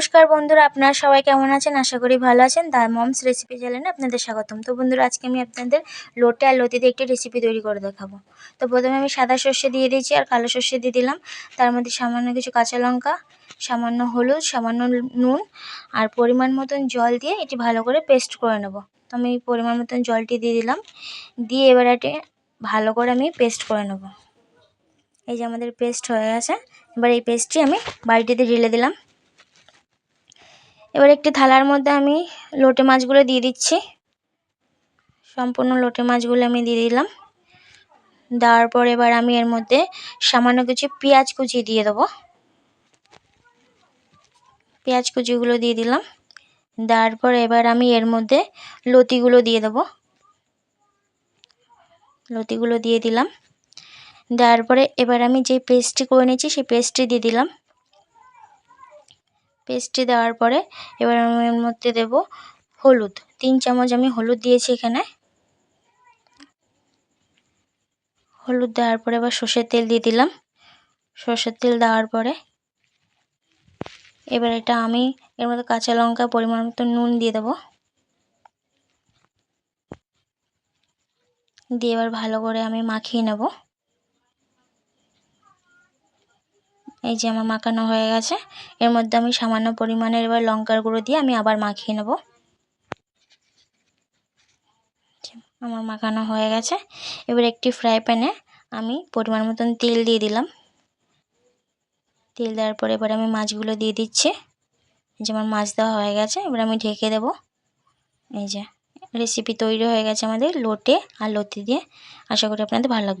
নমস্কার বন্ধুরা, আপনারা সবাই কেমন আছেন? আশা করি ভালো আছেন। দা মমস রেসিপি চ্যানেলে আপনাদের স্বাগতম। তো বন্ধুরা, আজকে আমি আপনাদের লোটে আর লতি দিয়ে একটি রেসিপি তৈরি করে দেখাবো। তো প্রথমে আমি সাদা সর্ষে দিয়ে দিয়েছি আর কালো সর্ষে দিয়ে দিলাম। তার মধ্যে সামান্য কিছু কাঁচা লঙ্কা, সামান্য হলুদ, সামান্য নুন আর পরিমাণ মতন জল দিয়ে এটি ভালো করে পেস্ট করে নেব। তো আমি পরিমাণ মতন জলটি দিয়ে দিলাম। দিয়ে এবার এটি ভালো করে আমি পেস্ট করে নেব। এই যে আমাদের পেস্ট হয়ে গেছে। এবার এই পেস্টটি আমি বাড়িটিতে ঢেলে দিলাম। এবার একটি থালার মধ্যে আমি লোটে মাছগুলো দিয়ে দিচ্ছি। সম্পূর্ণ লোটে মাছগুলো আমি দিয়ে দিলাম। দেওয়ার পর এবার আমি এর মধ্যে সামান্য কিছু পেঁয়াজ কুচি দিয়ে দেবো। পেঁয়াজ কুচিগুলো দিয়ে দিলাম। দেওয়ার পর এবার আমি এর মধ্যে লতিগুলো দিয়ে দেবো। লতিগুলো দিয়ে দিলাম। দেওয়ার পরে এবার আমি যে পেস্টটি করে নিয়েছি, সেই পেস্টটি দিয়ে দিলাম। পেস্টটি দেওয়ার পরে এবার আমি এর মধ্যে দেব হলুদ। তিন চামচ আমি হলুদ দিয়েছি এখানে। হলুদ দেওয়ার পরে এবার সর্ষের তেল দিয়ে দিলাম। সর্ষের তেল দেওয়ার পরে এবার এটা আমি এর মধ্যে কাঁচা লঙ্কা পরিমাণ মতো নুন দিয়ে দেবো। দিয়ে এবার ভালো করে আমি মাখিয়ে নেব। এই যে আমার মাখানো হয়ে গেছে। এর মধ্যে আমি সামান্য পরিমাণের এবার লঙ্কার গুঁড়ো দিয়ে আমি আবার মাখিয়ে নেব। আমার মাখানো হয়ে গেছে। এবার একটি ফ্রাই প্যানে আমি পরিমাণ মতন তেল দিয়ে দিলাম। তেল দেওয়ার পরে এবার আমি মাছগুলো দিয়ে দিচ্ছি। যে আমার মাছ দেওয়া হয়ে গেছে, এবার আমি ঢেকে দেব। এই যে রেসিপি তৈরি হয়ে গেছে আমাদের লোটে আর লতি দিয়ে। আশা করি আপনাদের ভালো লাগবে।